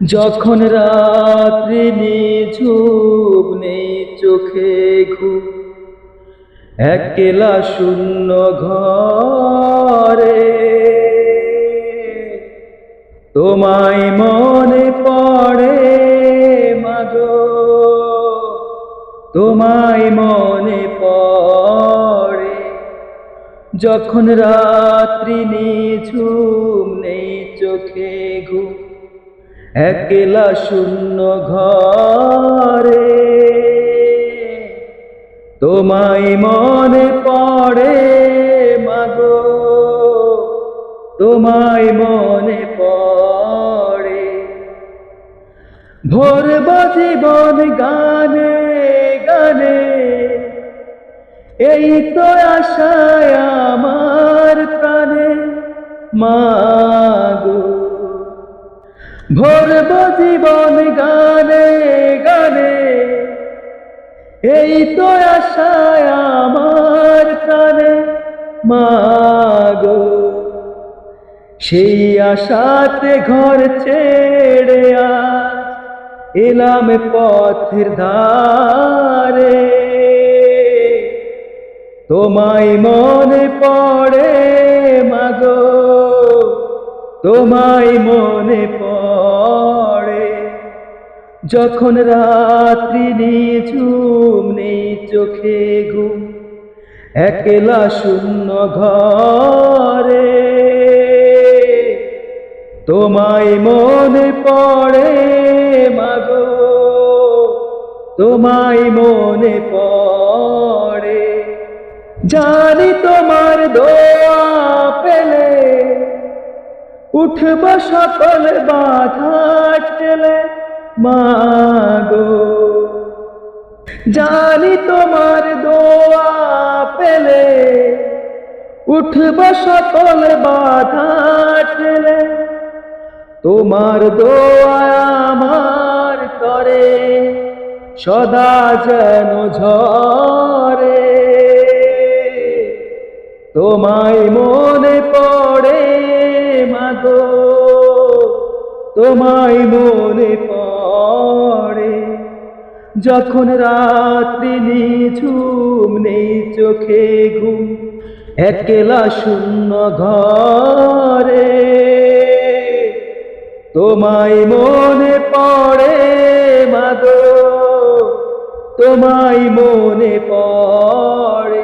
যখন রাত্রি নিঝুম নেই চোখে ঘুম, একলা শূন্য ঘরে। তোমায় মনে পড়ে মাগো, তোমায় মনে পড়ে। যখন রাত্রি নিঝুম নেই চোখে ঘুম একলা শূন্য ঘরে। তোমায় মনে পড়ে মাগো, তোমায় মনে পড়ে। ভোর জীবন গানে গানে, এই তো আশায় আমার প্রাণে। মাগো ভোর জীবন গানে গানে। এই তো আশায় আমার প্রাণে মাগো সেই আশাতে ঘর ছেড়ে এলাম পথের ধারে। তোমায় মনে পড়ে মাগো তোমায় মনে পড়ে যখন রাত্রি নিঝুম নেই চোখে ঘুম, একলা শূন্য ঘরে। তোমায় মনে পড়ে মাগো, তোমায় মনে পড়ে। জানি তোমার দোয়া পেলে, উঠব সকল বাধা ঠেলে মাগো। জানি তোমার দোয়া পেলে, উঠব সকল বাধা ঠেলে। তোমার দোয়া আমার করে, সদা যেন ঝরে। তোমায় মনে পড়ে মাগো। তোমায় মনে পড়ে। যখন রাত্রি নিঝুম, নেই চোখে ঘুম, একলা শূন্য ঘরে। তোমায় মনে পড়ে, মাগো, তোমায় মনে পড়ে।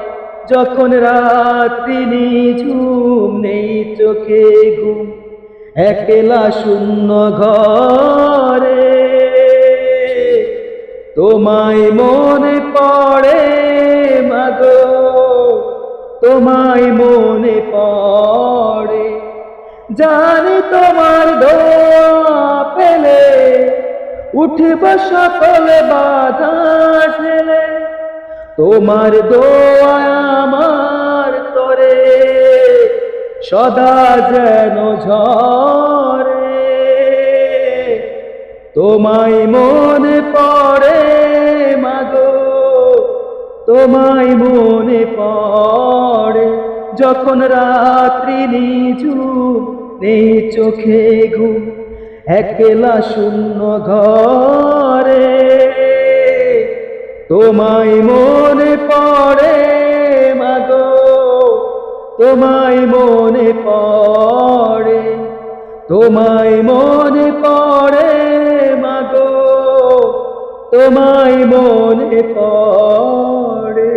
যখন রাত্রি নিঝুম, নেই চোখে ঘুম একলা শূন্য ঘরে। তোমায় মনে পড়ে মাগো, তোমায় মনে পড়ে। জানি তোমার পেলে উঠব সকল বাধা ঠেলে। তোমার দোয়া সদা যেন ঝরে। তোমায় মনে পড়ে মাগো, তোমায় মনে পড়ে। যখন রাত্রি নিঝুম নেই চোখে ঘুম, একলা শূন্য ঘরে। তোমায় মনে তোমায় মনে পড়ে তোমায় মনে পড়ে মাগো তোমায় মনে পড়ে।